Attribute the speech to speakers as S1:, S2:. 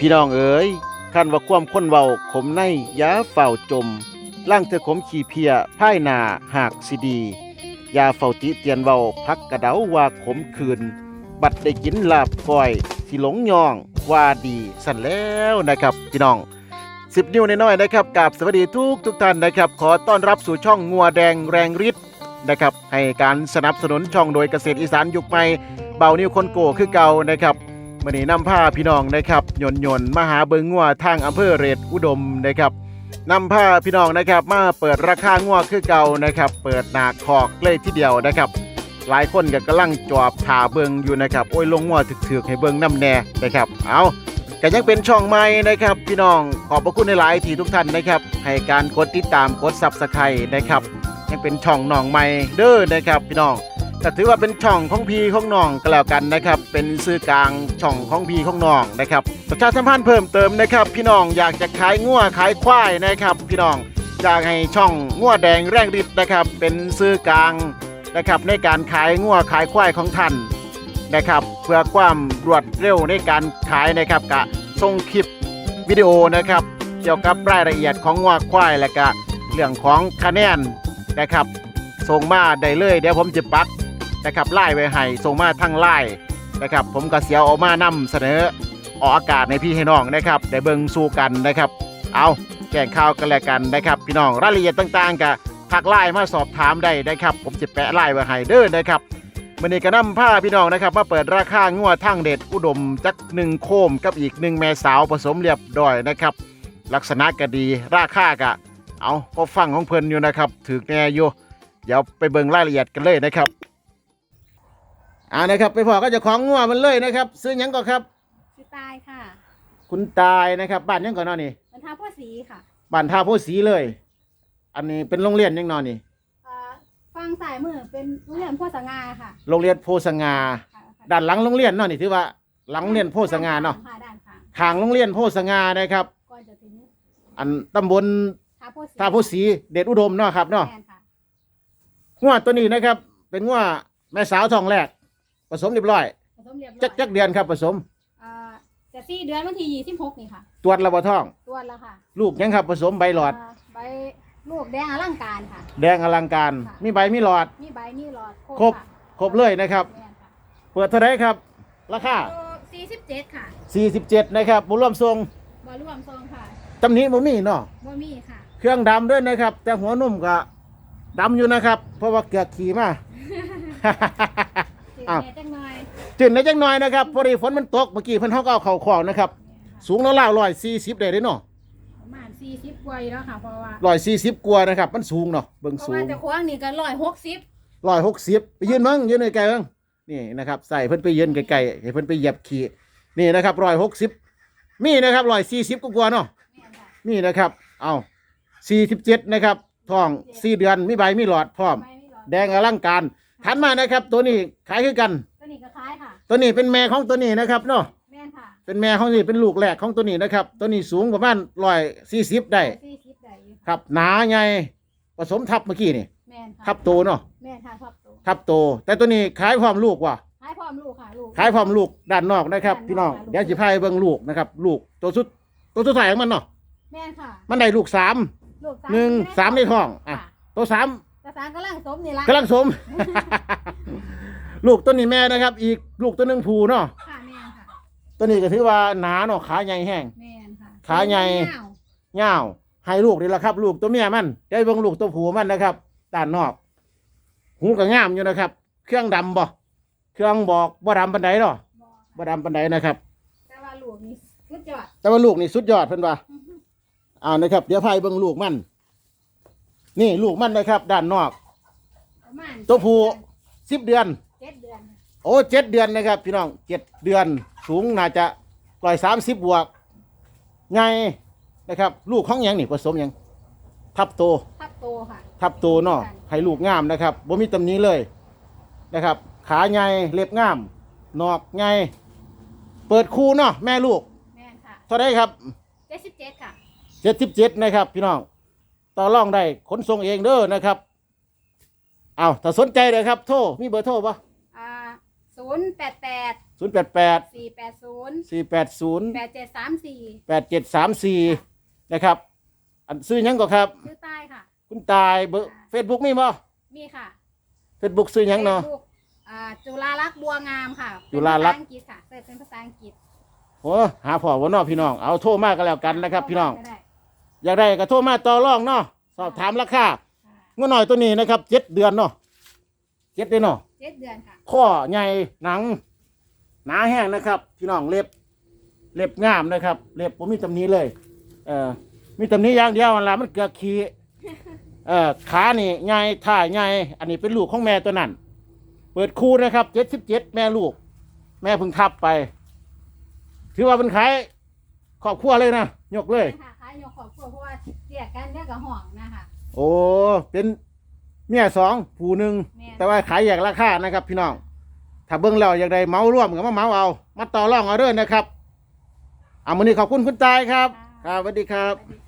S1: พี่น้องเอ๋ยคันว่าความค้นเว้าขมในยาเฝ้าจมล่างเธอขมขี้เพียพ่ายนาหากสิดียาเฝ้าติเตียนเว้าพักกระเดาว่าขมคืน บัดได้กินลาบก้อยสิหลงยองว่าดีสั่นแล้วนะครับ พี่น้องสิบนิ้วน้อยๆนะครับกับสวัสดีทุกทุกท่านนะครับ ขอต้อนรับสู่ช่องงัวแดงแรงฤทธิ์นะครับให้การสนับสนุนช่องโดยเกษตรอีสานยุคใหม่เบานิ้วคนโกคือเก่านะครับ มื่อนี้นำผ้าพี่น้องนะครับหย่นหย่นมาหาเบิงงัวทางอำเภอเรศอุดมนะครับนำผ้าพี่น้องนะครับ มาเปิดราคางัวคือเก่านะครับ เปิดหนาคอกเลยทีเดียวนะครับ หลายคนก็กำลังจอบถาเบิงอยู่นะครับโอ้ยลงงัวถึกๆให้เบิงน้ำแน่นะครับเอาก็ยังเป็นช่องใหม่นะครับ พี่น้องขอบพระคุณในหลายที่ทุกท่านนะครับให้การกดติดตามกดซับสไครต์นะครับ ยังเป็นช่องน้องใหม่เด้อนะครับ พี่น้อง ก็ถือว่าเป็นช่องของพีของน้องก็แล้วกันนะครับ เป็นซื้อกลางช่องของพีของน้องนะครับประชาสัมพันธ์เพิ่มเติมนะครับ พี่น้องอยากจะขายงัวขายควายนะครับ พี่น้องอยากให้ช่องงัวแดงแรงฤทธิ์นะครับ เป็นซื้อกลางนะครับในการขายงัวขายควายของท่านนะครับ เพื่อความรวดเร็วในการขายนะครับกะส่งคลิปวิดีโอนะครับ เกี่ยวกับรายละเอียดของวัวควายและก็เรื่องของคะแนนนะครับส่งมาได้เลยเดี๋ยวผมจะปัก นะครับไล่ไว้ให้ส่งมาทางไล่นะครับ ผมก็เสียวออกมานำเสนอออกอากาศในพี่ให้น้องนะครับได้เบิ่งสู้กันนะครับ เอาแจ้งข่าวกันแล้วกันนะครับ พี่น้องรายละเอียดต่างๆก็ทักไล่มาสอบถามได้นะครับ ผมจะแปะไล่ไว้ให้เด้อนะครับมันนี้ก็นำผ้าพี่น้องนะครับมาเปิดราคางัวทั้งเด็ดอุดมจักหนึ่งโคมกับอีกหนึ่งแม่สาวผสมเรียบร้อยนะครับ ลักษณะก็ดีราคากะ เอาก็ฟังของเพิ่นอยู่นะครับถือแน่อยู่เดี๋ยวไปเบิ่งรายละเอียดกันเลยนะครับ อ่านะครับ ไปพอก็จะของงัวมันเลยนะครับ ซื้อหยังก่อนครับ
S2: ชื่อตายค่ะ
S1: คุณตายนะครับ บ้านหยังก่อนเนาะนี่
S2: บรรทาพ่อสีค่ะ
S1: บ้านท่าโพสีเลย อันนี้เป็นโรงเรียนหยังเนอนนี่
S2: เอ่อฟังสายมือเป็นโรงเรียนพ่อสง่าค่ะ
S1: โรงเรียนโพสงา
S2: ค่ะค่ะ
S1: ด้านหลังโรงเรียนเนาะนี่ถือว่าหลังโรงเรียนโพสงาเนาะ
S2: ค่ะด้านข้าง
S1: ทางโรงเรียนโพสงานะครับ
S2: ก่อนจะถึง
S1: อันตำบล
S2: ทาพ่อสี
S1: ท่าโพสีเดชอุดมเนาะครับเนาะ
S2: แม่นค่ะ
S1: งวดตัวนี้นะครับ เป็นงวดแม่สาวทองแรก ผสมเรียบร้อย
S2: ผสมเรียบร้อย
S1: จักจักเดือนครับผสม
S2: เอ่อจะสี่เดือนวันที่ยี่สิบหกนี่ค่ะ
S1: ตรวจระบท้อง
S2: ตัวจแล้วค่ะ
S1: ลูกยังครับผสมใบหลอด
S2: เใบลูกแดงอลังการค่ะ
S1: แดงอลังการ
S2: ค่ะ
S1: มีใบมีหลอด
S2: มีใบมีหลอด
S1: ครบ ครบเลยนะครับ
S2: แม่นค่ะ
S1: เปิดเท่าไหรครับ ราคา
S2: สี่สิบเจ็ดค่ะ
S1: 47นะครับบุรวมทรง
S2: บอรวมทรงค่ะ
S1: ตำหนี้บ่มีเนาะ
S2: บ่มีค่ะ
S1: เครื่องดำด้วยนะครับ แต่หัวนุ่มก็ดำอยู่นะครับ เพราะว่าเกือกขี่มา
S2: สี
S1: อ้าว
S2: แม่จังหน่อย
S1: จืดในจังหน่อยนะครับพอดีฝนมันตกเมื่อกี้เพิ่นเฮาก็เอาเข่าของนะครับ สูงแล้วล่าร้อยสี่สิบได้เด้เนาะ
S2: ประมาณสี่สิบกว่าอยู่แล้วค่ะเพราะว่า
S1: ร้อยสี่สิบกว่านะครับ มันสูงเนาะเบิ่ง
S2: เพราะ
S1: สู
S2: ว่างแต่ควางนี่ก็ร้อยหกสิบ
S1: ร้อยหกสิบไปยืนมั้งยืนไกลๆมั้งนี่นะครับใส่เพิ่นไปยืนไกลๆให้เพิ่นไปเหยียบขี่นี่นะครับร้อยหกสิบมีนะครับร้อยสี่สิบกว่าๆเนาะ
S2: แม่นค่ะ
S1: นี่นะครับเอาสี่สิบเจ็ดนะครับท้องสี่เดือนมีใบมีหลอดพร้อม
S2: ไม่ไม่หรอก
S1: แดงอลังการ ถัดมานะครับ ตัวนี้ขายคือกัน
S2: ตัวนี้ก็คล้ายค่ะ
S1: ตัวนี้เป็นแม่ของตัวนี้นะครับเนาะ
S2: แม่นค่ะ
S1: เป็นแม่ของนี่เป็นลูกแรกของตัวนี้นะครับ ตัวนี้สูงประมาณร้อยสี่สิบได้
S2: สี่สิบได้อยู่
S1: ครับหนาใหญ่ผสมทับเมื่อกี้นี่
S2: แม่นค่ะ
S1: ทับโตเนาะ
S2: แม่นค่ะทับตัว
S1: ทับโต แต่ตัวนี้ขายพร้อมลูกว่ะ
S2: คล้ายพร้อมลูกค่ะลูก
S1: ขายพร้อมลูกด้านนอกนะครับ
S2: ด้านนอก
S1: พี่น้อง
S2: ค่ะลูก
S1: เดี๋ยวจะพายเบิ่งลูกนะครับ ลูกตัวสุดตัวสุดท้ายของมันเนาะ
S2: แม่นค่ะ
S1: มันได้ลูกสาม
S2: ลูก
S1: หนึ่งสามในท้องอะ
S2: ค่ะ
S1: ตัวสาม
S2: กระสานกำลังสมนี่ละ
S1: กำลังสม ลูกตัวนี้แม่นะครับ อีกลูกตัวหนึ่งผูเนาะ
S2: ค่ะแม่นค่ะ
S1: ตัวนี้ก็ถือว่าหนาเนาะขาใหญ่แห้ง
S2: แม่นค่ะ
S1: ขาใหญ่
S2: ยาว
S1: เงาวให้ลูกนี่แหละครับ ลูกตัวเมียมันได้เบิ่งลูกตัวผูมันนะครับด้านนอก หูก็งามอยู่นะครับ เครื่องดำบ่เครื่องบอกบ่ดำปันไดเนาะ
S2: บอก
S1: บ่ดำปันไดนะครับ
S2: แต่ว่าลูกนี่สุดยอด
S1: แต่ว่าลูกนี่สุดยอดเพิ่นว่าอ่านะครับ เดี๋ยวพายเบิ่งลูกมัน นี่ลูกมันนะครับ ด้านนอก
S2: ประมาณ
S1: ตัวผู้สิบเดือน
S2: เจ็ดเดือนค่ะ
S1: โอ้เจ็ดเดือนนะครับ พี่น้องเจ็ดเดือนสูงน่าจะร้อยสามสิบบวกไงนะครับ ลูกของหยังนี่ผสมหยังทับโต
S2: ทับโตค่ะ
S1: ทับโตเนาะให้ลูกงามนะครับบ่มีตำหนี้เลยนะครับ ขาใหญ่เล็บงามนอกใหญ่เปิดคู่เนาะแม่ลูก
S2: แม่นค่ะ
S1: เท่าไดครับ
S2: เจ็ดสิบเจ็ดค่ะ
S1: เจ็ดสิบเจ็ดนะครับ พี่น้อง ต่อรองได้ขนส่งเองเด้อนะครับเอาถ้าสนใจเลยครับโทรมีเบอร์โทรปะ
S2: อ่าศูศูนย์แปดแปด
S1: ศูนย์แปดแปด
S2: สี่แปดศูนย์
S1: สี่แปดศูนย์
S2: แปดเจ็ดสามสี่
S1: แปดเจ็ดสามสี่นะครับ อันซื้อหยังก็ครับ
S2: ชื่อใต้ค่ะ
S1: คุณตายเบอร์เฟซบุ๊กมีบ่
S2: มีค่ะ
S1: เฟซบุ๊กซื้อหยังเนาะ
S2: Facebook อ่าจุฬาลักษณ์บัวงามค่ะ
S1: จุฬาลักษณ์
S2: เป็นภาษาอังกฤษค่ะเสิร์ชเป็นภาษาอังกฤษ
S1: โอ้หาพ่อว่านอพี่น้องเอาโทรมาก็แล้วกันนะครับ พี่น้อง
S2: ก็ได้
S1: อยากได้ก็โทรมาต่อรองเนาะสอบถามราคา
S2: ค่ะ
S1: เงินหน่อยตัวนี้นะครับเจ็ดเดือนเนาะเจ็ดเดือนเนาะ
S2: เจ็ดเดือนค่ะ
S1: ข้อใหญ่หนัง หนาแห้งนะครับพี่น้องเล็บเล็บงามนะครับ เล็บผมมีตำหนี้เลย เออมีตำหนี้อย่างเดียวเวลามันเกลือขี้เออขานี่ใหญ่ท่าใหญ่อันนี้เป็นลูกของแม่ตัวนั้น เปิดคู่นะครับเจ็ดสิบเจ็ดแม่ลูก แม่เพิ่งทับไป ถือว่าเป็นขายครอบครัวเลยนะยกเลย
S2: ค่ะขายยกขอบครัวเพราะว่าเรียกกันเรียกกับห่องนะคะ
S1: โอ้เป็นเมียสองผู้หนึ่ง
S2: แม่
S1: แต่ว่าขายแยกราคานะครับ พี่น้องถ้าเบิ่งแล้วอยากได้เมาร่วมก็มาเมาเอา มาต่อรองเอาเด้อนะครับเอามื้อนี้ขอบคุณคุณตายครับ ครับสวัสดีครับ
S2: สวัสดีค่ะ